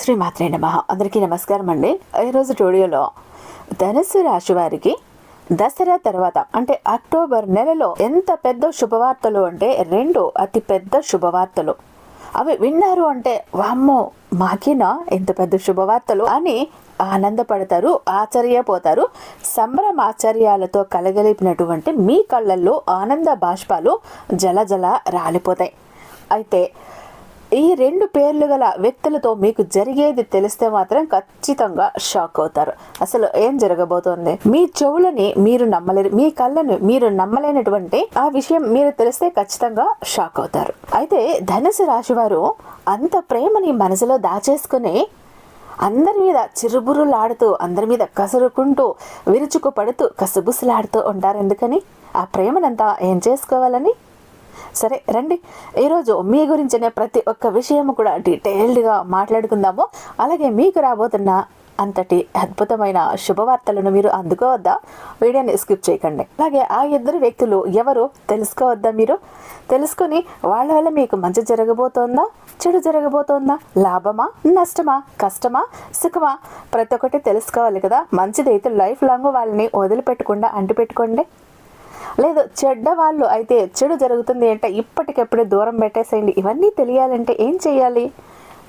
శ్రీ మాత్రే నమ. అందరికీ నమస్కారం అండి. ఈరోజు స్టూడియోలో ధనుసు రాశి వారికి దసరా తర్వాత అంటే అక్టోబర్ నెలలో ఎంత పెద్ద శుభవార్తలు అంటే రెండు అతి పెద్ద శుభవార్తలు. అవి విన్నారు అంటే వామ్మో మాకినా ఎంత పెద్ద శుభవార్తలు అని ఆనందపడతారు ఆశ్చర్యపోతారు. సంబరం ఆశ్చర్యాలతో కలగలిపినటువంటి మీ కళ్ళల్లో ఆనంద బాష్పాలు జల జల రాలిపోతాయి. అయితే ఈ రెండు పేర్లు గల వ్యక్తులతో మీకు జరిగేది తెలిస్తే మాత్రం ఖచ్చితంగా షాక్ అవుతారు. అసలు ఏం జరగబోతోంది? మీ చెవులని మీరు నమ్మలేరు మీ కళ్ళను మీరు నమ్మలేనటువంటి ఆ విషయం మీరు తెలిస్తే ఖచ్చితంగా షాక్ అవుతారు. అయితే ధనుసు రాశి వారు అంత ప్రేమని మనసులో దాచేసుకుని అందరి మీద చిరుబురులాడుతూ అందరి మీద కసురుకుంటూ విరుచుకు పడుతూ కసుబుసులాడుతూ ఉంటారు. ఎందుకని? ఆ ప్రేమనంతా ఏం చేసుకోవాలని? సరే రండి. ఈరోజు మీ గురించిన ప్రతి ఒక్క విషయం కూడా డీటెయిల్డ్గా మాట్లాడుకుందాము. అలాగే మీకు రాబోతున్న అంతటి అద్భుతమైన శుభవార్తలను మీరు అందుకోవద్దా? వీడియోని స్కిప్ చేయకండి. అలాగే ఆ ఇద్దరు వ్యక్తులు ఎవరు? తెలుసుకోవద్దా మీరు? తెలుసుకుని వాళ్ళ వల్ల మీకు మంచి జరగబోతోందా? చెడు జరగబోతోందా? లాభమా? నష్టమా? కష్టమా? సుఖమా? ప్రతి ఒక్కటి తెలుసుకోవాలి కదా. మంచిదైతే లైఫ్ లాంగ్ వాళ్ళని వదిలిపెట్టకుండా అంటిపెట్టుకోండి. లేదు చెడ్డ వాళ్ళు అయితే చెడు జరుగుతుంది అంటే ఇప్పటికెప్పుడే దూరం పెట్టేసేయండి. ఇవన్నీ తెలియాలంటే ఏం చేయాలి?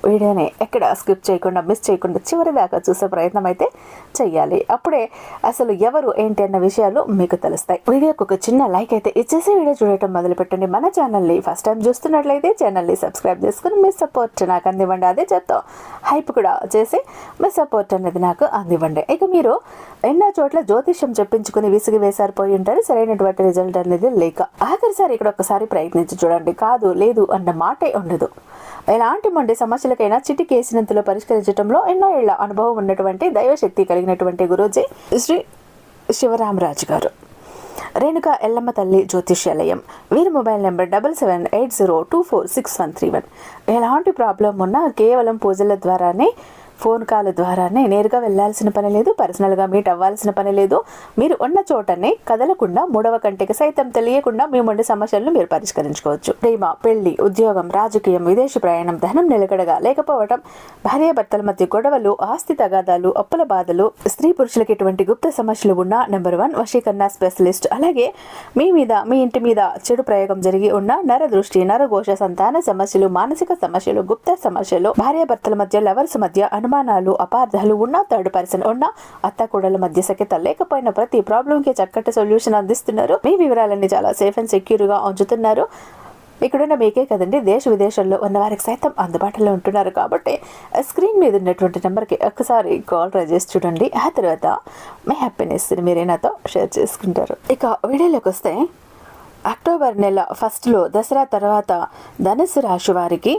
వీడియోని ఎక్కడ స్కిప్ చేయకుండా మిస్ చేయకుండా చివరి దాకా చూసే ప్రయత్నం అయితే చేయాలి అప్పుడే అసలు ఎవరు ఏంటి అన్న విషయాలు మీకు తెలుస్తాయి. వీడియోకి ఒక చిన్న లైక్ అయితే ఇచ్చేసి వీడియో చూడటం మొదలు పెట్టండి మన ఛానల్ని ఫస్ట్ టైం చూస్తున్నట్లయితే ఛానల్ని సబ్స్క్రైబ్ చేసుకుని మీ సపోర్ట్ నాకు అందివ్వండి. అదే చెప్తాం హైప్ కూడా చేసి మీ సపోర్ట్ అనేది నాకు అందివ్వండి. ఇక మీరు ఎన్నో చోట్ల జ్యోతిష్యం చెప్పించుకుని విసిగి వేసారిపోయి ఉంటారు. సరైనటువంటి రిజల్ట్ అనేది లేక ఆఖరిసారి ఇక్కడ ఒకసారి ప్రయత్నించి చూడండి. కాదు లేదు అన్న మాటే ఉండదు. ఎలాంటి మొండి సమస్యలకైనా చిటికేసినంతలో పరిష్కరించడంలో ఎన్నో ఏళ్ళ అనుభవం ఉన్నటువంటి దైవశక్తి కలిగినటువంటి గురూజీ శ్రీ శివరామరాజు గారు. రేణుక ఎల్లమ్మ తల్లి జ్యోతిష్యాలయం. వీరి mobile number double seven eight zero two four six one three one. ఎలాంటి ప్రాబ్లం ఉన్నా కేవలం పూజల ద్వారానే ఫోన్ కాల్ ద్వారానే నేరుగా వెళ్ళాల్సిన పని లేదు పర్సనల్గా మీట్ అవ్వాల్సిన పని లేదు. మీరు ఉన్న చోటనే కదలకుండా మూడవ కంటికి సైతం తెలియకుండా మీ మొండి సమస్యలను మీరు పరిష్కరించుకోవచ్చు. ప్రేమ పెళ్ళి ఉద్యోగం రాజకీయం విదేశీ ప్రయాణం ధనం నిలకడగా లేకపోవడం భార్యాభర్తల మధ్య గొడవలు ఆస్తి తగాదాలు అప్పుల బాధలు స్త్రీ పురుషులకి ఎటువంటి గుప్త సమస్యలు ఉన్న నెంబర్ వన్ వశీకరణ స్పెషలిస్ట్. అలాగే మీ మీద మీ ఇంటి మీద చెడు ప్రయోగం జరిగి ఉన్న నర దృష్టి నరఘోష సంతాన సమస్యలు మానసిక సమస్యలు గుప్త సమస్యలు భార్యాభర్తల మధ్య లవర్స్ మధ్య అనుమానాలు అపార్థాలు ఉన్న థర్డ్ పర్సన్ ఉన్న అత్త కూడల మధ్య సఖ్యత లేకపోయిన ప్రతి ప్రాబ్లం కి చక్కటి సొల్యూషన్ అందిస్తున్నారు. మీ వివరాలన్నీ చాలా సేఫ్ అండ్ సెక్యూర్గా ఉంచుతున్నారు. ఇక్కడున్న మీకే కదండి దేశ విదేశాల్లో ఉన్న వారికి సైతం అందుబాటులో ఉంటున్నారు కాబట్టి స్క్రీన్ మీద ఉన్నటువంటి నెంబర్కి ఒక్కసారి కాల్ ట్రై చేసి చూడండి. ఆ తర్వాత మీ హ్యాపీనెస్ని మీరే నాతో షేర్ చేసుకుంటారు. ఇక వీడియోలోకి వస్తే అక్టోబర్ నెల ఫస్ట్లో దసరా తర్వాత ధనుసు రాశి వారికి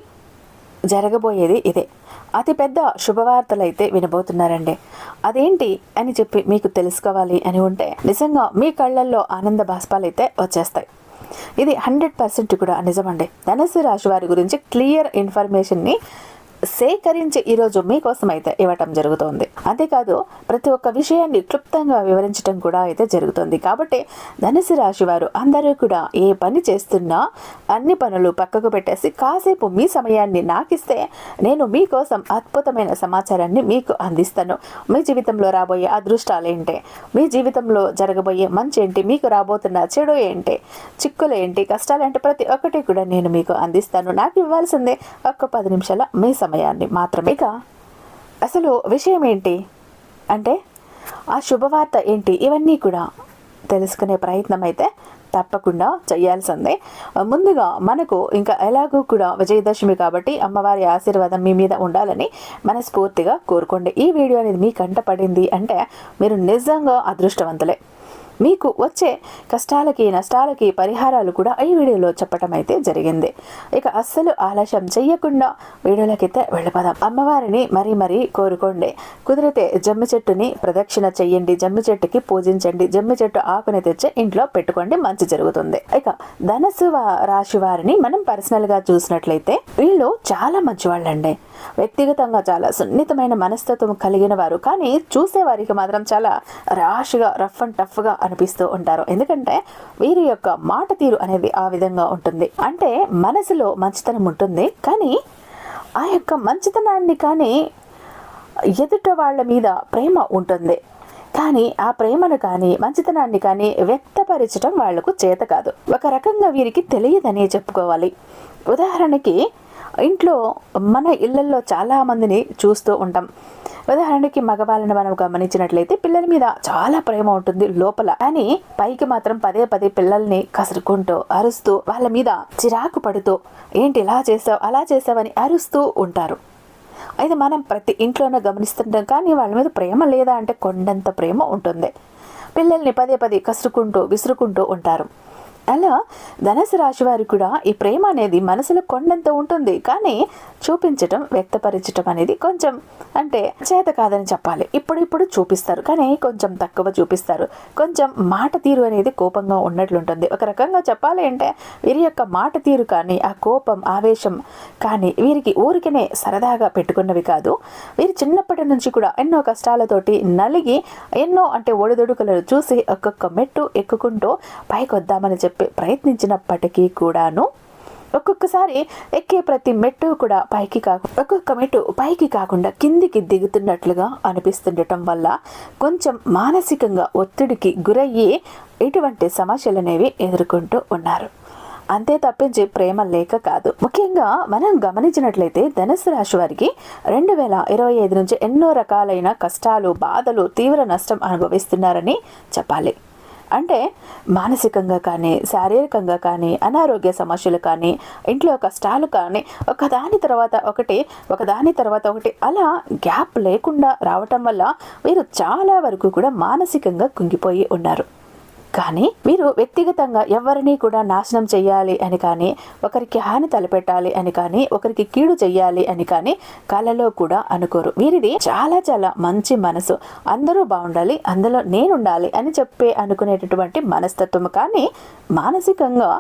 జరగబోయేది ఇదే. అతిపెద్ద శుభవార్తలు అయితే వినబోతున్నారండి. అదేంటి అని చెప్పి మీకు తెలుసుకోవాలి అని ఉంటే నిజంగా మీ కళ్ళల్లో ఆనంద బాష్పాలు అయితే వచ్చేస్తాయి. ఇది హండ్రెడ్ పర్సెంట్ కూడా నిజమండి. ధనుసు రాశి వారి గురించి క్లియర్ ఇన్ఫర్మేషన్ని సేకరించి ఈరోజు మీకోసం అయితే ఇవ్వటం జరుగుతోంది. అంతేకాదు ప్రతి ఒక్క విషయాన్ని క్లుప్తంగా వివరించడం కూడా అయితే జరుగుతుంది. కాబట్టి ధనుసు రాశి వారు అందరూ కూడా ఏ పని చేస్తున్నా అన్ని పనులు పక్కకు పెట్టేసి కాసేపు మీ సమయాన్ని నాకిస్తే నేను మీకోసం అద్భుతమైన సమాచారాన్ని మీకు అందిస్తాను. మీ జీవితంలో రాబోయే అదృష్టాలు ఏంటి? మీ జీవితంలో జరగబోయే మంచి ఏంటి? మీకు రాబోతున్న చెడు ఏంటి? చిక్కులు ఏంటి? కష్టాలు ఏంటి? ప్రతి ఒక్కటి కూడా నేను మీకు అందిస్తాను. నాకు ఇవ్వాల్సిందే ఒక్క పది నిమిషాల మీ సమయం. సమయాన్ని మాత్రమే ఇక అసలు విషయం ఏంటి అంటే ఆ శుభవార్త ఏంటి? ఇవన్నీ కూడా తెలుసుకునే ప్రయత్నం అయితే తప్పకుండా చేయాల్సిందే. ముందుగా మనకు ఇంకా ఎలాగో కూడా విజయదశమి కాబట్టి అమ్మవారి ఆశీర్వాదం మీ మీద ఉండాలని మనస్ఫూర్తిగా కోరుకోండి. ఈ వీడియో అనేది మీ కంట పడింది అంటే మీరు నిజంగా అదృష్టవంతులే. మీకు వచ్చే కష్టాలకి నష్టాలకి పరిహారాలు కూడా ఈ వీడియోలో చెప్పటం అయితే జరిగింది. ఇక అస్సలు ఆలస్యం చెయ్యకుండా వీడియోలకైతే వెళ్ళిపోదాం. అమ్మవారిని మరీ మరీ కోరుకోండి. కుదిరితే జమ్మి చెట్టుని ప్రదక్షిణ చెయ్యండి జమ్మి చెట్టుకి పూజించండి జమ్మి చెట్టు ఆకుని తెచ్చి ఇంట్లో పెట్టుకోండి మంచి జరుగుతుంది. ఇక ధనసు రాశి వారిని మనం పర్సనల్గా చూసినట్లయితే వీళ్ళు చాలా మంచి వాళ్ళండి వ్యక్తిగతంగా చాలా సున్నితమైన మనస్తత్వం కలిగిన వారు. కానీ చూసే వారికి మాత్రం చాలా ర్యాష్గా రఫ్ అండ్ టఫ్గా అనిపిస్తూ ఉంటారు. ఎందుకంటే వీరి యొక్క మాట తీరు అనేది ఆ విధంగా ఉంటుంది. అంటే మనసులో మంచితనం ఉంటుంది. కానీ ఆ యొక్క మంచితనాన్ని కానీ ఎదుట వాళ్ళ మీద ప్రేమ ఉంటుంది. కానీ ఆ ప్రేమను కానీ మంచితనాన్ని కానీ వ్యక్తపరచడం వాళ్ళకు చేత కాదు. ఒక రకంగా వీరికి తెలియదనే చెప్పుకోవాలి. ఉదాహరణకి ఇంట్లో మన ఇళ్ళలో చాలా మందిని చూస్తూ ఉంటాం. ఉదాహరణకి మగవాళ్ళని మనం గమనించినట్లయితే పిల్లల మీద చాలా ప్రేమ ఉంటుంది లోపల. కానీ పైకి మాత్రం పదే పదే పిల్లల్ని కసురుకుంటూ అరుస్తూ వాళ్ళ మీద చిరాకు పడుతూ ఏంటి ఇలా చేసావు అలా చేసావని అరుస్తూ ఉంటారు. అయితే మనం ప్రతి ఇంట్లోనే గమనిస్తుంటాం కానీ వాళ్ళ మీద ప్రేమ లేదా అంటే కొండంత ప్రేమ ఉంటుంది. పిల్లల్ని పదే పదే కసురుకుంటూ విసురుకుంటూ ఉంటారు. అలా ధనుసు రాశి వారికి కూడా ఈ ప్రేమ అనేది మనసులో కొండంత ఉంటుంది. కానీ చూపించటం వ్యక్తపరచటం అనేది కొంచెం అంటే చేత కాదని చెప్పాలి. ఇప్పుడు ఇప్పుడు చూపిస్తారు. కానీ కొంచెం తక్కువ చూపిస్తారు. కొంచెం మాట తీరు అనేది కోపంగా ఉన్నట్లుంటుంది ఒక రకంగా చెప్పాలి అంటే వీరి యొక్క మాట తీరు కానీ ఆ కోపం ఆవేశం కానీ వీరికి ఊరికనే సరదాగా పెట్టుకున్నవి కాదు. వీరు చిన్నప్పటి నుంచి కూడా ఎన్నో కష్టాలతోటి నలిగి ఎన్నో అంటే ఒడిదొడుకులను చూసి ఒక్కొక్క మెట్టు ఎక్కుకుంటూ పైకొద్దామని చెప్పి చెప్పి ప్రయత్నించినప్పటికీ కూడాను ఒక్కొక్కసారి ఎక్కే ప్రతి మెట్టు కూడా పైకి కాకుండా ఒక్కొక్క మెట్టు పైకి కాకుండా కిందికి దిగుతున్నట్లుగా అనిపిస్తుండటం వల్ల కొంచెం మానసికంగా ఒత్తిడికి గురయ్యి ఇటువంటి సమస్యలు అనేవి ఎదుర్కొంటూ ఉన్నారు. అంతే తప్పించి ప్రేమ లేక కాదు. ముఖ్యంగా మనం గమనించినట్లయితే ధనుసు రాశి వారికి రెండు వేల ఇరవై ఐదు నుంచి ఎన్నో రకాలైన కష్టాలు బాధలు తీవ్ర నష్టం అనుభవిస్తున్నారని చెప్పాలి. అంటే మానసికంగా కానీ శారీరకంగా కానీ అనారోగ్య సమస్యలు కానీ ఇంట్లో కష్టాలు కానీ ఒకదాని తర్వాత ఒకటి ఒకదాని తర్వాత ఒకటి అలా గ్యాప్ లేకుండా రావటం వల్ల వీరు చాలా వరకు కూడా మానసికంగా కుంగిపోయి ఉన్నారు. కానీ వీరు వ్యక్తిగతంగా ఎవరిని కూడా నాశనం చేయాలి అని కానీ ఒకరికి హాని తలపెట్టాలి అని కానీ ఒకరికి కీడు చెయ్యాలి అని కానీ కళలో కూడా అనుకోరు. వీరిది చాలా చాలా మంచి మనసు. అందరూ బాగుండాలి అందులో నేనుండాలి అని చెప్పే అనుకునేటటువంటి మనస్తత్వం కానీ మానసికంగా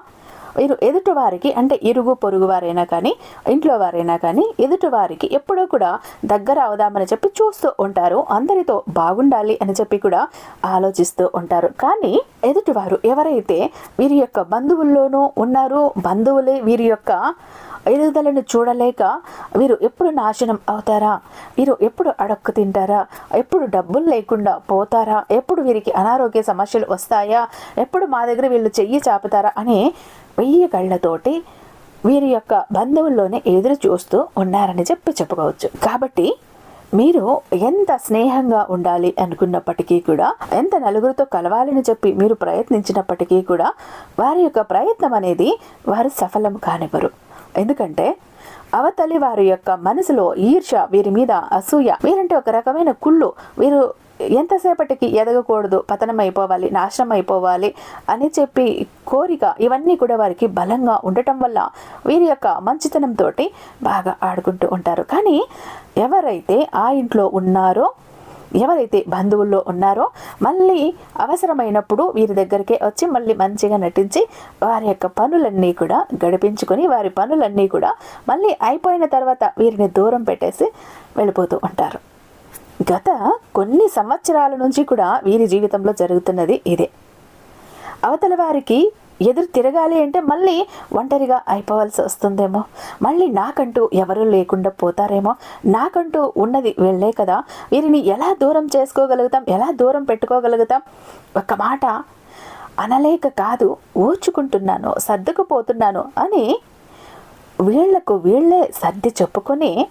ఎదుటి వారికి అంటే ఇరుగు పొరుగు వారైనా కానీ ఇంట్లో వారైనా కానీ ఎదుటి వారికి ఎప్పుడూ కూడా దగ్గర అవుదామని చెప్పి చూస్తూ ఉంటారు. అందరితో బాగుండాలి అని చెప్పి కూడా ఆలోచిస్తూ ఉంటారు. కానీ ఎదుటివారు ఎవరైతే వీరి యొక్క బంధువుల్లోనూ ఉన్నారో బంధువులే వీరి యొక్క ఎదుగుదలను చూడలేక వీరు ఎప్పుడు నాశనం అవుతారా? వీరు ఎప్పుడు అడక్కు తింటారా? ఎప్పుడు డబ్బులు లేకుండా పోతారా? ఎప్పుడు వీరికి అనారోగ్య సమస్యలు వస్తాయా? ఎప్పుడు మా దగ్గర వీళ్ళు చెయ్యి చాపుతారా? అని వెయ్యి కళ్ళతోటి వీరి యొక్క బంధువుల్లోనే ఎదురు చూస్తూ ఉన్నారని చెప్పి చెప్పుకోవచ్చు. కాబట్టి మీరు ఎంత స్నేహంగా ఉండాలి అనుకున్నప్పటికీ కూడా ఎంత నలుగురితో కలవాలని చెప్పి మీరు ప్రయత్నించినప్పటికీ కూడా వారి యొక్క ప్రయత్నం అనేది వారు సఫలం కానివ్వరు. ఎందుకంటే అవతలి వారి యొక్క మనసులో ఈర్ష వీరి మీద అసూయ వీరంటే ఒక రకమైన కుళ్ళు వీరు ఎంతసేపటికి ఎదగకూడదు? పతనం అయిపోవాలి నాశనం అయిపోవాలి అని చెప్పి కోరిక ఇవన్నీ కూడా వారికి బలంగా ఉండటం వల్ల వీరి యొక్క మంచితనంతో బాగా ఆడుకుంటూ ఉంటారు. కానీ ఎవరైతే ఆ ఇంట్లో ఉన్నారో ఎవరైతే బంధువుల్లో ఉన్నారో మళ్ళీ అవసరమైనప్పుడు వీరి దగ్గరికే వచ్చి మళ్ళీ మంచిగా నటించి వారి యొక్క పనులన్నీ కూడా గడిపించుకొని వారి పనులన్నీ కూడా మళ్ళీ అయిపోయిన తర్వాత వీరిని దూరం పెట్టేసి వెళ్ళిపోతూ ఉంటారు. గత కొన్ని సంవత్సరాల నుంచి కూడా వీరి జీవితంలో జరుగుతున్నది ఇదే. అవతల వారికి ఎదురు తిరగాలి అంటే మళ్ళీ ఒంటరిగా అయిపోవాల్సి వస్తుందేమో. మళ్ళీ నాకంటూ ఎవరూ లేకుండా పోతారేమో. నాకంటూ ఉన్నది వెళ్ళే కదా. వీరిని ఎలా దూరం చేసుకోగలుగుతాం? ఎలా దూరం పెట్టుకోగలుగుతాం? ఒక్క మాట అనలేక కాదు ఓర్చుకుంటున్నాను సర్దుకుపోతున్నాను అని వీళ్ళకు వీళ్ళే సర్ది చెప్పుకొని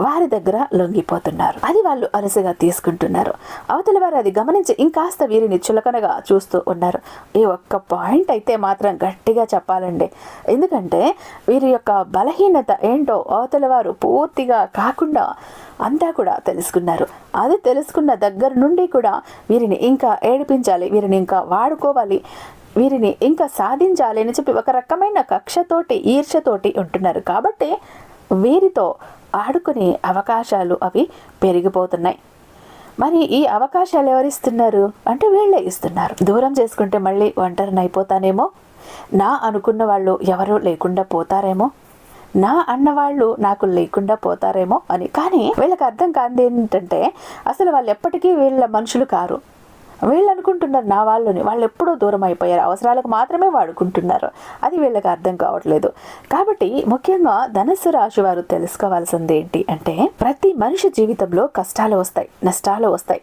వారి దగ్గర లొంగిపోతున్నారు. అది వాళ్ళు అలసగా తీసుకుంటున్నారు. అవతల వారు అది గమనించి ఇంకాస్త వీరిని చులకనగా చూస్తూ ఉన్నారు. ఈ ఒక్క పాయింట్ అయితే మాత్రం గట్టిగా చెప్పాలండి. ఎందుకంటే వీరి యొక్క బలహీనత ఏంటో అవతల వారు పూర్తిగా కాకుండా అంతా కూడా తెలుసుకున్నారు. అది తెలుసుకున్న దగ్గర నుండి కూడా వీరిని ఇంకా ఏడిపించాలి వీరిని ఇంకా వాడుకోవాలి వీరిని ఇంకా సాధించాలి అని చెప్పి ఒక రకమైన కక్షతోటి ఈర్షతోటి ఉంటున్నారు. కాబట్టి వీరితో ఆడుకునే అవకాశాలు అవి పెరిగిపోతున్నాయి. మరి ఈ అవకాశాలు ఎవరిస్తున్నారు? అంటే వీళ్ళే ఇస్తున్నారు. దూరం చేసుకుంటే మళ్ళీ ఒంటరిని అయిపోతానేమో నా అనుకున్న వాళ్ళు ఎవరు లేకుండా పోతారేమో? నా అన్నవాళ్ళు నాకు లేకుండా పోతారేమో అని. కానీ వీళ్ళకి అర్థం కాదు ఏంటంటే అసలు వాళ్ళు ఎప్పటికీ వీళ్ళ మనుషులు కారు. వీళ్ళు అనుకుంటున్నారు నా వాళ్ళని. వాళ్ళు ఎప్పుడూ దూరం అయిపోయారు. అవసరాలకు మాత్రమే వాడుకుంటున్నారు. అది వీళ్ళకి అర్థం కావట్లేదు. కాబట్టి ముఖ్యంగా ధనస్సు రాశి వారు తెలుసుకోవాల్సింది ఏంటి అంటే ప్రతి మనిషి జీవితంలో కష్టాలు వస్తాయి నష్టాలు వస్తాయి.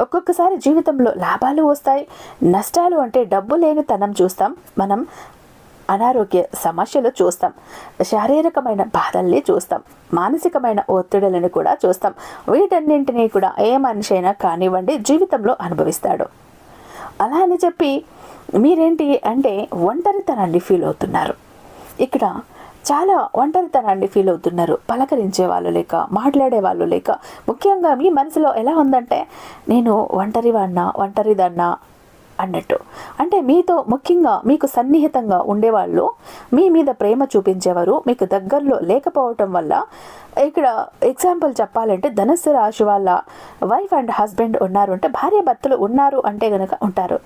ఒక్కొక్కసారి జీవితంలో లాభాలు వస్తాయి. నష్టాలు అంటే డబ్బు లేని తనం చూస్తాం. మనం అనారోగ్య సమస్యలు చూస్తాం. శారీరకమైన బాధల్ని చూస్తాం. మానసికమైన ఒత్తిడులను కూడా చూస్తాం. వీటన్నింటినీ కూడా ఏ మనిషి అయినా కానివ్వండి జీవితంలో అనుభవిస్తాడు. అలా అని చెప్పి మీరేంటి అంటే ఒంటరితనాన్ని ఫీల్ అవుతున్నారు. ఇక్కడ చాలా ఒంటరితనాన్ని ఫీల్ అవుతున్నారు. పలకరించే వాళ్ళు లేక మాట్లాడే వాళ్ళు లేక. ముఖ్యంగా మీ మనసులో ఎలా ఉందంటే నేను ఒంటరి వాడినా ఒంటరిదన్నా అన్నట్టు. అంటే మీతో ముఖ్యంగా మీకు సన్నిహితంగా ఉండేవాళ్ళు మీ మీద ప్రేమ చూపించేవారు మీకు దగ్గరలో లేకపోవటం వల్ల ఇక్కడ ఎగ్జాంపుల్ చెప్పాలంటే ధనస్సు రాశి వాళ్ళ వైఫ్ అండ్ హస్బెండ్ ఉన్నారు అంటే భార్య భర్తలు ఉన్నారు అంటే కనుక ఉంటారు.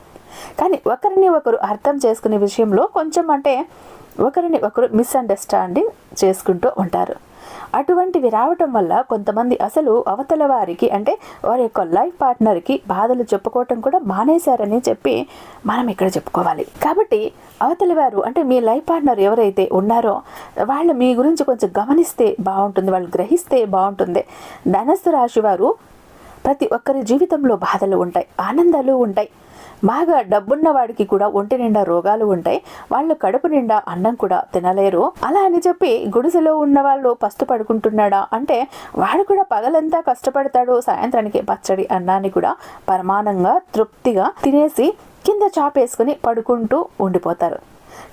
కానీ ఒకరిని ఒకరు అర్థం చేసుకునే విషయంలో కొంచెం అంటే ఒకరిని ఒకరు మిస్అండర్స్టాండింగ్ చేసుకుంటూ ఉంటారు. అటువంటివి రావటం వల్ల కొంతమంది అసలు అవతల వారికి అంటే వారి యొక్క లైఫ్ పార్ట్నర్కి బాధలు చెప్పుకోవటం కూడా మానేశారని చెప్పి మనం ఇక్కడ చెప్పుకోవాలి. కాబట్టి అవతలి వారు అంటే మీ లైఫ్ పార్ట్నర్ ఎవరైతే ఉన్నారో వాళ్ళు మీ గురించి కొంచెం గమనిస్తే బాగుంటుంది వాళ్ళు గ్రహిస్తే బాగుంటుంది. ధనస్సు రాశి వారు ప్రతి ఒక్కరి జీవితంలో బాధలు ఉంటాయి ఆనందాలు ఉంటాయి. బాగా డబ్బున్న వాడికి కూడా ఒంటి నిండా రోగాలు ఉంటాయి. వాళ్ళు కడుపు నిండా అన్నం కూడా తినలేరు. అలా అని చెప్పి గుడిసెలో ఉన్న వాళ్ళు పస్తు పడుకుంటున్నాడా అంటే వాడు కూడా పగలంతా కష్టపడతాడు. సాయంత్రానికి పచ్చడి అన్నాన్ని కూడా పరమానంగా తృప్తిగా తినేసి కింద చాపేసుకుని పడుకుంటూ ఉండిపోతారు.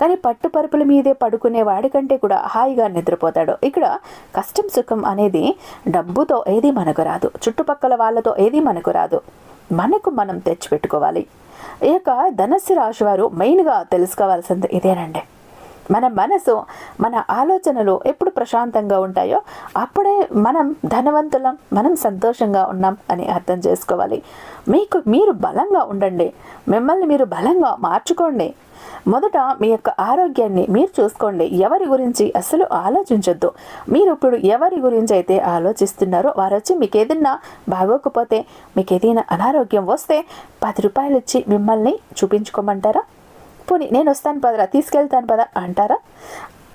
కానీ పట్టు పరుపుల మీదే పడుకునే వాడికంటే కూడా హాయిగా నిద్రపోతాడు. ఇక్కడ కష్టం సుఖం అనేది డబ్బుతో ఏది మనకు రాదు. చుట్టుపక్కల వాళ్ళతో ఏది మనకు రాదు. మనకు మనం తెచ్చిపెట్టుకోవాలి. ఈ యొక్క ధనస్సు రాశి వారు మెయిన్గా తెలుసుకోవాల్సింది ఇదేనండి. మన మనసు మన ఆలోచనలు ఎప్పుడు ప్రశాంతంగా ఉంటాయో అప్పుడే మనం ధనవంతులం మనం సంతోషంగా ఉన్నాం అని అర్థం చేసుకోవాలి. మీకు మీరు బలంగా ఉండండి. మిమ్మల్ని మీరు బలంగా మార్చుకోండి. మొదట మీ యొక్క ఆరోగ్యాన్ని మీరు చూసుకోండి. ఎవరి గురించి అసలు ఆలోచించొద్దు. మీరు ఇప్పుడు ఎవరి గురించి అయితే ఆలోచిస్తున్నారో వారు వచ్చి మీకు ఏదైనా బాగోకపోతే మీకు ఏదైనా అనారోగ్యం వస్తే పది రూపాయలు ఇచ్చి మిమ్మల్ని చూపించుకోమంటారా? పోనీ నేను వస్తాను పదరా తీసుకెళ్తాను పదా అంటారా?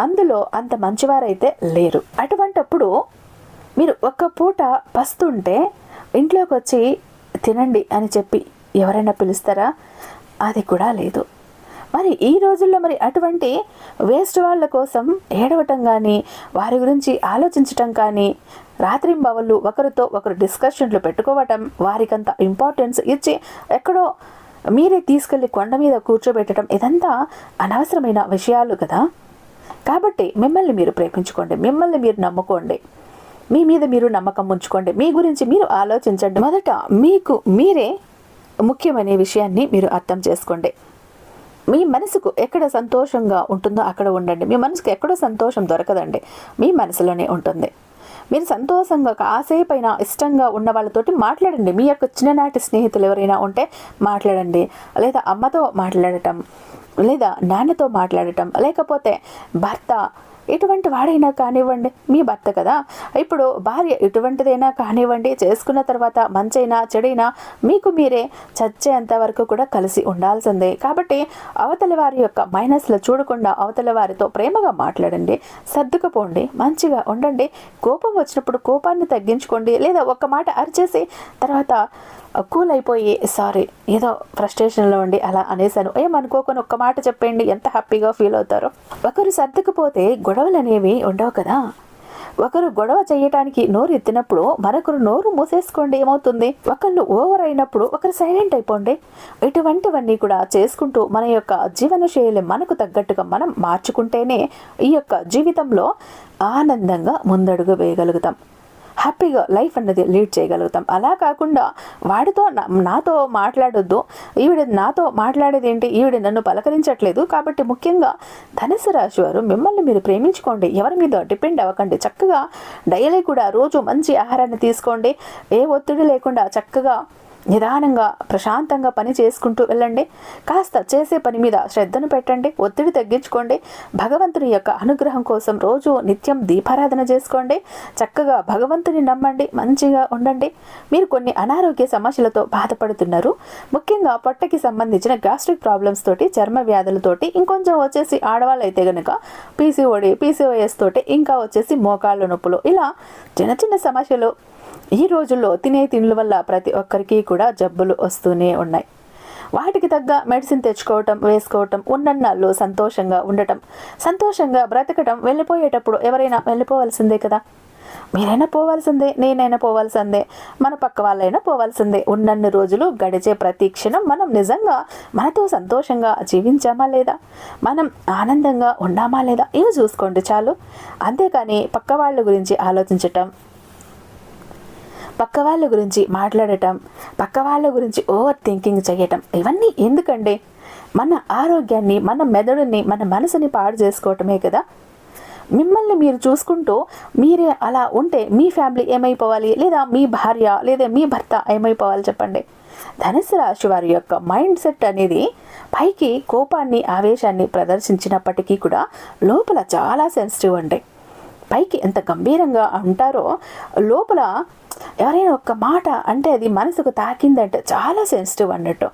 అందులో అంత మంచివారైతే లేరు. అటువంటప్పుడు మీరు ఒక్క పూట పస్తుంటే ఇంట్లోకి వచ్చి తినండి అని చెప్పి ఎవరైనా పిలుస్తారా? అది కూడా లేదు. మరి ఈ రోజుల్లో మరి అటువంటి వేస్ట్ వాళ్ళ కోసం ఏడవటం కానీ వారి గురించి ఆలోచించటం కానీ రాత్రింబవళ్ళు ఒకరితో ఒకరు డిస్కషన్లు పెట్టుకోవటం వారికంత ఇంపార్టెన్స్ ఇచ్చి ఎక్కడో మీరే తీసుకెళ్ళి కొండ మీద కూర్చోబెట్టడం ఇదంతా అనవసరమైన విషయాలు కదా. కాబట్టి మిమ్మల్ని మీరు ప్రేమించుకోండి మిమ్మల్ని మీరు నమ్ముకోండి. మీ మీద మీరు నమ్మకం ఉంచుకోండి. మీ గురించి మీరు ఆలోచించండి. మొదట మీకు మీరే ముఖ్యమనే విషయాన్ని మీరు అర్థం చేసుకోండి. మీ మనసుకు ఎక్కడ సంతోషంగా ఉంటుందో అక్కడ ఉండండి. మీ మనసుకు ఎక్కడో సంతోషం దొరకదండి. మీ మనసులోనే ఉంటుంది. మీరు సంతోషంగా కాసేపైనా ఇష్టంగా ఉన్న వాళ్ళతోటి మాట్లాడండి. మీ యొక్క చిన్ననాటి స్నేహితులు ఎవరైనా ఉంటే మాట్లాడండి. లేదా అమ్మతో మాట్లాడటం లేదా నాన్నతో మాట్లాడటం లేకపోతే భర్త ఎటువంటి వాడైనా కానివ్వండి మీ భర్త కదా? ఇప్పుడు భార్య ఎటువంటిదైనా కానివ్వండి చేసుకున్న తర్వాత మంచైనా చెడైనా మీకు మీరే చచ్చేంత వరకు కూడా కలిసి ఉండాల్సిందే. కాబట్టి అవతల వారి యొక్క మైనస్లు చూడకుండా అవతల వారితో ప్రేమగా మాట్లాడండి సర్దుకుపోండి మంచిగా ఉండండి. కోపం వచ్చినప్పుడు కోపాన్ని తగ్గించుకోండి లేదా ఒక్క మాట అరిచేసి తర్వాత కూల్ అయిపోయి సారీ ఏదో ఫ్రస్ట్రేషన్లో ఉండి అలా అనేసాను ఏమనుకోకొని ఒక్క మాట చెప్పండి ఎంత హ్యాపీగా ఫీల్ అవుతారో. ఒకరు సర్దుకుపోతే గొడవలు అనేవి ఉండవు కదా. ఒకరు గొడవ చేయటానికి నోరు ఎత్తినప్పుడు మరొకరు నోరు మూసేసుకోండి ఏమవుతుంది? ఒకళ్ళు ఓవర్ అయినప్పుడు ఒకరు సైలెంట్ అయిపోండి. ఇటువంటివన్నీ కూడా చేసుకుంటూ మన యొక్క జీవన శైలి మనకు తగ్గట్టుగా మనం మార్చుకుంటేనే ఈ యొక్క జీవితంలో ఆనందంగా ముందడుగు వేయగలుగుతాం. హ్యాపీగా లైఫ్ అన్నది లీడ్ చేయగలుగుతాం. అలా కాకుండా వాడితో నాతో మాట్లాడొద్దు. ఈవిడ నాతో మాట్లాడేది ఏంటి ఈవిడ నన్ను పలకరించట్లేదు. కాబట్టి ముఖ్యంగా ధనుసు రాశి వారు మిమ్మల్ని మీరు ప్రేమించుకోండి. ఎవరి మీద డిపెండ్ అవ్వకండి. చక్కగా డైలీ కూడా రోజు మంచి ఆహారాన్ని తీసుకోండి. ఏ ఒత్తిడి లేకుండా చక్కగా నిదానంగా ప్రశాంతంగా పని చేసుకుంటూ వెళ్ళండి. కాస్త చేసే పని మీద శ్రద్ధను పెట్టండి. ఒత్తిడి తగ్గించుకోండి. భగవంతుని యొక్క అనుగ్రహం కోసం రోజు నిత్యం దీపారాధన చేసుకోండి. చక్కగా భగవంతుని నమ్మండి. మంచిగా ఉండండి. మీరు కొన్ని అనారోగ్య సమస్యలతో బాధపడుతున్నారు. ముఖ్యంగా పొట్టకి సంబంధించిన గ్యాస్ట్రిక్ ప్రాబ్లమ్స్ తోటి చర్మ వ్యాధులతోటి ఇంకొంచెం వచ్చేసి ఆడవాళ్ళు అయితే కనుక పీసీఓడి పీసీఓఎస్ తోటి ఇంకా వచ్చేసి మోకాళ్ళ నొప్పులు. ఇలా చిన్న చిన్న సమస్యలు ఈ రోజుల్లో తినే తిండ్ల వల్ల ప్రతి ఒక్కరికి కూడా జబ్బులు వస్తూనే ఉన్నాయి. వాటికి తగ్గ మెడిసిన్ తెచ్చుకోవటం వేసుకోవటం ఉన్నన్నాళ్ళు సంతోషంగా ఉండటం. సంతోషంగా బ్రతకటం వెళ్ళిపోయేటప్పుడు ఎవరైనా వెళ్ళిపోవాల్సిందే కదా. మీరైనా పోవాల్సిందే నేనైనా పోవాల్సిందే మన పక్క వాళ్ళైనా పోవాల్సిందే. ఉన్నన్ని రోజులు గడిచే ప్రతి క్షణం మనం నిజంగా మనతో సంతోషంగా జీవించామా లేదా? మనం ఆనందంగా ఉన్నామా లేదా? ఇవి చూసుకోండి చాలు. అంతేకాని పక్క వాళ్ళ గురించి ఆలోచించటం పక్క వాళ్ళ గురించి మాట్లాడటం పక్క వాళ్ళ గురించి ఓవర్ థింకింగ్ చేయటం ఇవన్నీ ఎందుకండి మన ఆరోగ్యాన్ని మన మెదడుని మన మనసుని పాడు చేసుకోవటమే కదా. మిమ్మల్ని మీరు చూసుకుంటూ మీరే అలా ఉంటే మీ ఫ్యామిలీ ఏమైపోవాలి? లేదా మీ భార్య లేదా మీ భర్త ఏమైపోవాలి చెప్పండి? ధనుసు రాశి వారి యొక్క మైండ్ సెట్ అనేది పైకి కోపాన్ని ఆవేశాన్ని ప్రదర్శించినప్పటికీ కూడా లోపల చాలా సెన్సిటివ్ అండి. పైకి ఎంత గంభీరంగా ఉంటారో లోపల ఎవరైనా ఒక్క మాట అంటే అది మనసుకు తాకిందంటే చాలా సెన్సిటివ్ అన్నట్టు.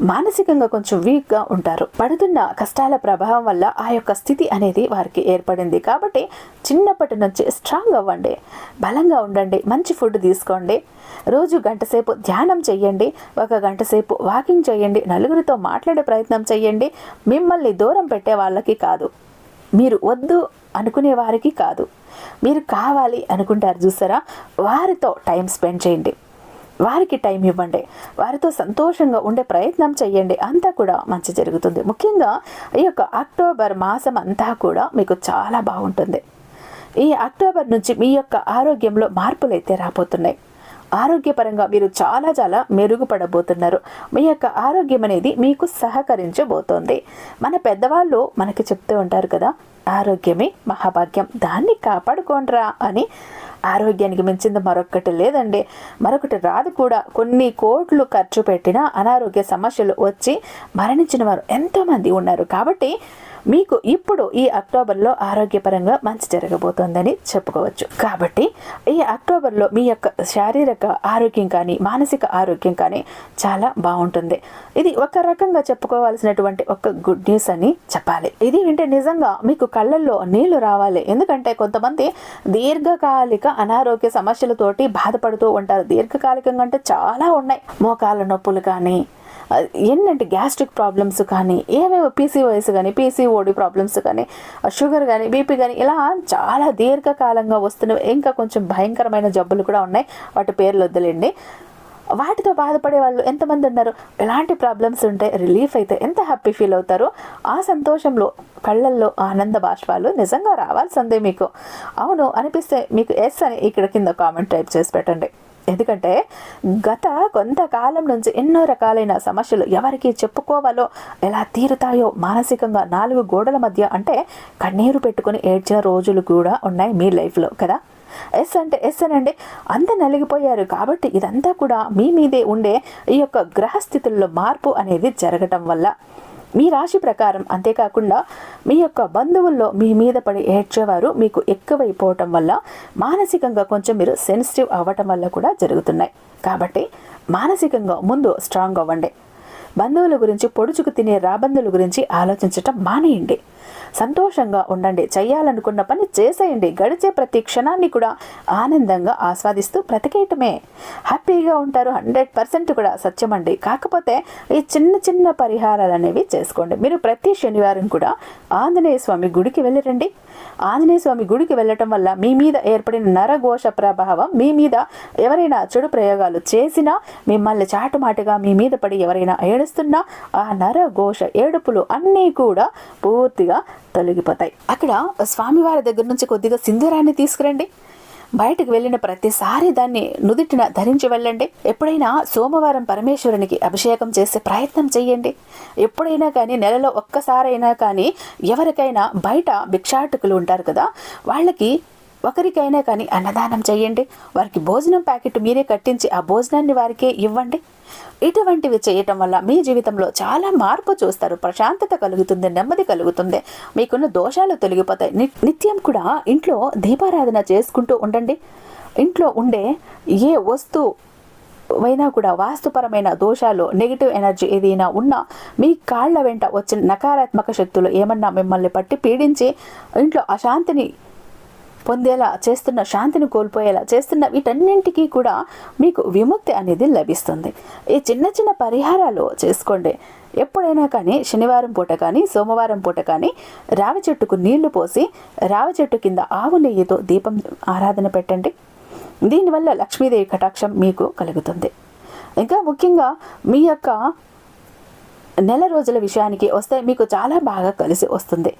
మానసికంగా కొంచెం వీక్గా ఉంటారు. పడుతున్న కష్టాల ప్రభావం వల్ల ఆ యొక్క స్థితి అనేది వారికి ఏర్పడింది. కాబట్టి చిన్నప్పటి నుంచి స్ట్రాంగ్ అవ్వండి. బలంగా ఉండండి. మంచి ఫుడ్ తీసుకోండి. రోజు గంట సేపు ధ్యానం చేయండి. ఒక గంట సేపు వాకింగ్ చేయండి. నలుగురితో మాట్లాడే ప్రయత్నం చేయండి. మిమ్మల్ని దూరం పెట్టే వాళ్ళకి కాదు. మీరు వద్దు అనుకునే వారికి కాదు. మీరు కావాలి అనుకుంటారు చూసారా వారితో టైం స్పెండ్ చేయండి. వారికి టైం ఇవ్వండి. వారితో సంతోషంగా ఉండే ప్రయత్నం చేయండి అంతా కూడా మంచి జరుగుతుంది. ముఖ్యంగా ఈ యొక్క అక్టోబర్ మాసం అంతా కూడా మీకు చాలా బాగుంటుంది. ఈ అక్టోబర్ నుంచి మీ యొక్క ఆరోగ్యంలో మార్పులు అయితే రాబోతున్నాయి. ఆరోగ్యపరంగా మీరు చాలా చాలా మెరుగుపడబోతున్నారు. మీ యొక్క ఆరోగ్యం అనేది మీకు సహకరించబోతోంది. మన పెద్దవాళ్ళు మనకి చెప్తూ ఉంటారు కదా ఆరోగ్యమే మహాభాగ్యం. దాన్ని కాపాడుకోండిరా అని ఆరోగ్యానికి మించింది మరొకటి లేదండి. మరొకటి రాదు కూడా. కొన్ని కోట్లు ఖర్చు పెట్టినా అనారోగ్య సమస్యలు వచ్చి మరణించిన వారు ఎంతోమంది ఉన్నారు. కాబట్టి మీకు ఇప్పుడు ఈ అక్టోబర్లో ఆరోగ్యపరంగా మంచి జరగబోతోందని చెప్పుకోవచ్చు. కాబట్టి ఈ అక్టోబర్లో మీ యొక్క శారీరక ఆరోగ్యం కానీ మానసిక ఆరోగ్యం కానీ చాలా బాగుంటుంది. ఇది ఒక రకంగా చెప్పుకోవాల్సినటువంటి ఒక గుడ్ న్యూస్ అని చెప్పాలి. ఇది వింటే నిజంగా మీకు కళ్ళల్లో నీళ్ళు రావాలి. ఎందుకంటే కొంతమంది దీర్ఘకాలిక అనారోగ్య సమస్యలతోటి బాధపడుతూ ఉంటారు. దీర్ఘకాలికంగా అంటే చాలా ఉన్నాయి. మోకాళ్ళ నొప్పులు కానీ ఏంటంటే గ్యాస్ట్రిక్ ప్రాబ్లమ్స్ కానీ ఏవేవో పీసీఓఎస్ కానీ పీసీఓడి ప్రాబ్లమ్స్ కానీ షుగర్ కానీ బీపీ కానీ ఇలా చాలా దీర్ఘకాలంగా వస్తున్నవి ఇంకా కొంచెం భయంకరమైన జబ్బులు కూడా ఉన్నాయి. వాటి పేర్లు వద్దులేండి. వాటితో బాధపడే వాళ్ళు ఎంతమంది ఉన్నారు? ఎలాంటి ప్రాబ్లమ్స్ ఉంటే రిలీఫ్ అయితే ఎంత హ్యాపీ ఫీల్ అవుతారో? ఆ సంతోషంలో కళ్ళల్లో ఆనంద బాష్పాలు నిజంగా రావాల్సిందే మీకు. అవును అనిపిస్తే మీకు ఎస్ అని ఇక్కడ కింద కామెంట్ టైప్ చేసి పెట్టండి. ఎందుకంటే గత కొంతకాలం నుంచి ఎన్నో రకాలైన సమస్యలు ఎవరికి చెప్పుకోవాలో ఎలా తీరుతాయో మానసికంగా నాలుగు గోడల మధ్య అంటే కన్నీరు పెట్టుకుని ఏడ్చిన రోజులు కూడా ఉన్నాయి మీ లైఫ్లో కదా? ఎస్ అంటే ఎస్ అనండి. అంత నలిగిపోయారు కాబట్టి ఇదంతా కూడా మీ మీదే ఉండే ఈ యొక్క గ్రహస్థితుల్లో మార్పు అనేది జరగటం వల్ల. మీ రాశి ప్రకారం అంతేకాకుండా మీ యొక్క బంధువుల్లో మీ మీద పడి ఏడ్చేవారు మీకు ఎక్కువైపోవటం వల్ల మానసికంగా కొంచెం మీరు సెన్సిటివ్ అవ్వటం వల్ల కూడా జరుగుతున్నాయి. కాబట్టి మానసికంగా ముందు స్ట్రాంగ్ అవ్వండి. బంధువుల గురించి పొడుచుకు తినే రాబందుల గురించి ఆలోచించటం మానేయండి. సంతోషంగా ఉండండి. చేయాలనుకున్న పని చేసేయండి. గడిచే ప్రతి క్షణాన్ని కూడా ఆనందంగా ఆస్వాదిస్తూ బ్రతికేయటమే. హ్యాపీగా ఉంటారు హండ్రెడ్ పర్సెంట్ కూడా సత్యమండి కాకపోతే ఈ చిన్న చిన్న పరిహారాలు అనేవి చేసుకోండి. మీరు ప్రతి శనివారం కూడా ఆంజనేయ స్వామి గుడికి వెళ్ళిరండి. ఆంజనేయ స్వామి గుడికి వెళ్ళటం వల్ల మీ మీద ఏర్పడిన నరఘోష ప్రభావం మీ మీద ఎవరైనా చెడు ప్రయోగాలు చేసినా మిమ్మల్ని చాటుమాటుగా మీ మీద పడి ఎవరైనా ఏడుస్తున్నా ఆ నరఘోష ఏడుపులు అన్నీ కూడా పూర్తిగా తొలగిపోతాయి. అక్కడ స్వామివారి దగ్గర నుంచి కొద్దిగా సింధూరాన్ని తీసుకురండి. బయటకు వెళ్ళిన ప్రతిసారి దాన్ని నుదుటిన ధరించి వెళ్ళండి. ఎప్పుడైనా సోమవారం పరమేశ్వరునికి అభిషేకం చేసే ప్రయత్నం చేయండి ఎప్పుడైనా కానీ నెలలో ఒక్కసారైనా కానీ ఎవరికైనా బయట భిక్షాటకులు ఉంటారు కదా వాళ్ళకి ఒకరికైనా కానీ అన్నదానం చేయండి. వారికి భోజనం ప్యాకెట్ మీరే కట్టించి ఆ భోజనాన్ని వారికే ఇవ్వండి. ఇటువంటివి చేయటం వల్ల మీ జీవితంలో చాలా మార్పు చూస్తారు. ప్రశాంతత కలుగుతుంది నెమ్మది కలుగుతుంది. మీకున్న దోషాలు తొలగిపోతాయి. ని- నిత్యం కూడా ఇంట్లో దీపారాధన చేసుకుంటూ ఉండండి. ఇంట్లో ఉండే ఏ వస్తువు అయినా కూడా వాస్తుపరమైన దోషాలు నెగిటివ్ ఎనర్జీ ఏదైనా ఉన్నా మీ కాళ్ళ వెంట వచ్చిన నకారాత్మక శక్తులు ఏమన్నా మిమ్మల్ని పట్టి పీడించి ఇంట్లో అశాంతిని పొందేలా చేస్తున్న శాంతిని కోల్పోయేలా చేస్తున్న వీటన్నింటికీ కూడా మీకు విముక్తి అనేది లభిస్తుంది. ఈ చిన్న చిన్న పరిహారాలు చేసుకోండి. ఎప్పుడైనా కానీ శనివారం పూట కానీ సోమవారం పూట కానీ రావి చెట్టుకు నీళ్ళు పోసి రావి చెట్టు కింద ఆవు నెయ్యితో దీపం ఆరాధన పెట్టండి. దీనివల్ల లక్ష్మీదేవి కటాక్షం మీకు కలుగుతుంది. ఇంకా ముఖ్యంగా మీ యొక్క నెల రోజుల విషయానికి వస్తే మీకు చాలా బాగా కలిసి వస్తుంది.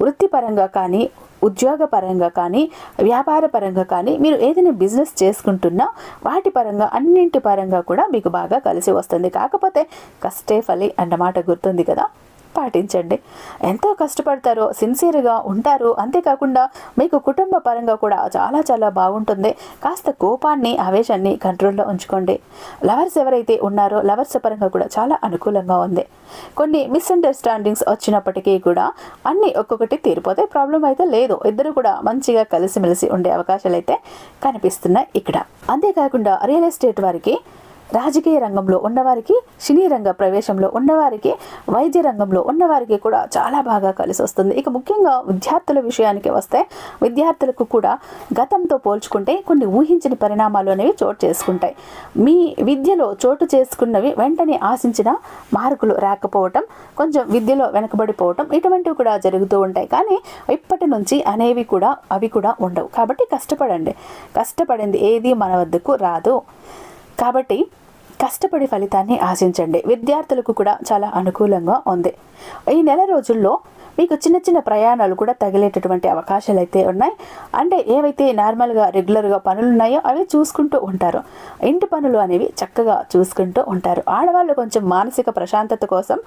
వృత్తిపరంగా కానీ ఉద్యోగపరంగా కానీ వ్యాపార పరంగా కానీ మీరు ఏదైనా బిజినెస్ చేసుకుంటున్నా వాటి పరంగా అన్నింటి పరంగా కూడా మీకు బాగా కలిసి వస్తుంది. కాకపోతే కష్టే ఫలి అన్నమాట గుర్తుంది కదా? పాటించండి. ఎంతో కష్టపడతారో సిన్సియర్గా ఉంటారు. అంతేకాకుండా మీకు కుటుంబ పరంగా కూడా చాలా చాలా బాగుంటుంది. కాస్త కోపాన్ని ఆవేశాన్ని కంట్రోల్లో ఉంచుకోండి. లవర్స్ ఎవరైతే ఉన్నారో లవర్స్ పరంగా కూడా చాలా అనుకూలంగా ఉంది. కొన్ని మిస్అండర్స్టాండింగ్స్ వచ్చినప్పటికీ కూడా అన్నీ ఒక్కొక్కటి తీరిపోతే ప్రాబ్లం అయితే లేదు. ఇద్దరు కూడా మంచిగా కలిసిమెలిసి ఉండే అవకాశాలు అయితే కనిపిస్తున్నాయి ఇక్కడ. అంతేకాకుండా రియల్ ఎస్టేట్ వారికి రాజకీయ రంగంలో ఉన్నవారికి సినీ రంగ ప్రవేశంలో ఉన్నవారికి వైద్య రంగంలో ఉన్నవారికి కూడా చాలా బాగా కలిసి వస్తుంది. ఇక ముఖ్యంగా విద్యార్థుల విషయానికి వస్తే విద్యార్థులకు కూడా గతంతో పోల్చుకుంటే కొన్ని ఊహించని పరిణామాలు అనేవి చోటు చేసుకుంటాయి. మీ విద్యలో చోటు చేసుకున్నవి వెంటనే ఆశించిన మార్కులు రాకపోవటం కొంచెం విద్యలో వెనకబడిపోవటం ఇటువంటివి కూడా జరుగుతూ ఉంటాయి. కానీ ఇప్పటి నుంచి అనేవి కూడా అవి కూడా ఉండవు. కాబట్టి కష్టపడండి. కష్టపడింది ఏది మన వద్దకు రాదు. కాబట్టి కష్టపడి ఫలితాన్ని ఆశించండి. విద్యార్థులకు కూడా చాలా అనుకూలంగా ఉంది. ఈ నెల రోజుల్లో మీకు చిన్న చిన్న ప్రయాణాలు కూడా తగిలేటటువంటి అవకాశాలు అయితే ఉన్నాయి. అంటే ఏవైతే నార్మల్గా రెగ్యులర్గా పనులు ఉన్నాయో అవి చూసుకుంటూ ఉంటారు. ఇంటి పనులు అనేవి చక్కగా చూసుకుంటూ ఉంటారు. ఆడవాళ్ళు కొంచెం మానసిక ప్రశాంతత కోసం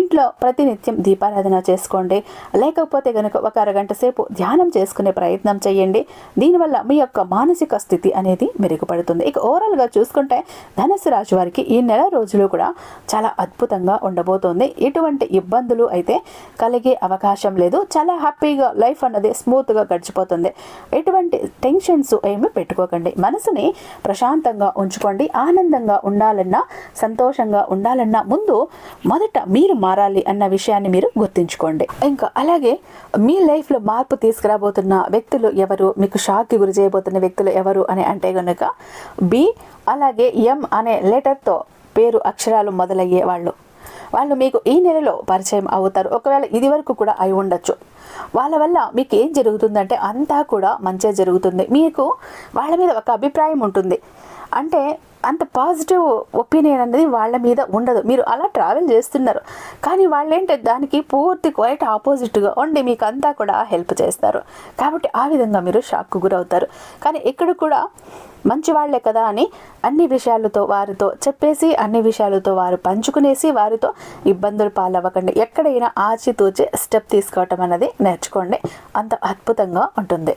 ఇంట్లో ప్రతినిత్యం దీపారాధన చేసుకోండి. లేకపోతే కనుక ఒక అరగంట సేపు ధ్యానం చేసుకునే ప్రయత్నం చేయండి. దీనివల్ల మీ యొక్క మానసిక స్థితి అనేది మెరుగుపడుతుంది. ఇక ఓవరాల్గా చూసుకుంటే ధనుసు రాశి వారికి ఈ నెల రోజులు కూడా చాలా అద్భుతంగా ఉండబోతోంది. ఎటువంటి ఇబ్బందులు అయితే కలిగే అవకాశం లేదు. చాలా హ్యాపీగా లైఫ్ అన్నది స్మూత్గా గడిచిపోతుంది. ఎటువంటి టెన్షన్స్ ఏమి పెట్టుకోకండి. మనసుని ప్రశాంతంగా ఉంచుకోండి. ఆనందంగా ఉండాలన్నా సంతోషంగా ఉండాలన్నా ముందు మొదట మీరు మారాలి అన్న విషయాన్ని మీరు గుర్తుంచుకోండి. ఇంకా అలాగే మీ లైఫ్లో మార్పు తీసుకురాబోతున్న వ్యక్తులు ఎవరు? మీకు షాక్కి గురి చేయబోతున్న వ్యక్తులు ఎవరు అని అంటే కనుక బి అలాగే ఎం అనే లెటర్తో పేరు అక్షరాలు మొదలయ్యే వాళ్ళు. వాళ్ళు మీకు ఈ నెలలో పరిచయం అవుతారు. ఒకవేళ ఇది వరకు కూడా అయి ఉండొచ్చు. వాళ్ళ వల్ల మీకు ఏం జరుగుతుందంటే అంతా కూడా మంచిగా జరుగుతుంది. మీకు వాళ్ళ మీద ఒక అభిప్రాయం ఉంటుంది. అంటే అంత పాజిటివ్ ఒపీనియన్ అనేది వాళ్ళ మీద ఉండదు. మీరు అలా ట్రావెల్ చేస్తున్నారు. కానీ వాళ్ళు ఏంటంటే దానికి పూర్తి క్వైట్ ఆపోజిట్గా ఉండి మీకు అంతా కూడా హెల్ప్ చేస్తారు. కాబట్టి ఆ విధంగా మీరు షాక్కు గురవుతారు. కానీ ఇక్కడ కూడా మంచి వాళ్ళే కదా అని అన్ని విషయాలతో వారితో చెప్పేసి అన్ని విషయాలతో వారు పంచుకునేసి వారితో ఇబ్బందులు పాలవ్వకండి. ఎక్కడైనా ఆచితూచి స్టెప్ తీసుకోవటం అనేది నేర్చుకోండి. అంత అద్భుతంగా ఉంటుంది.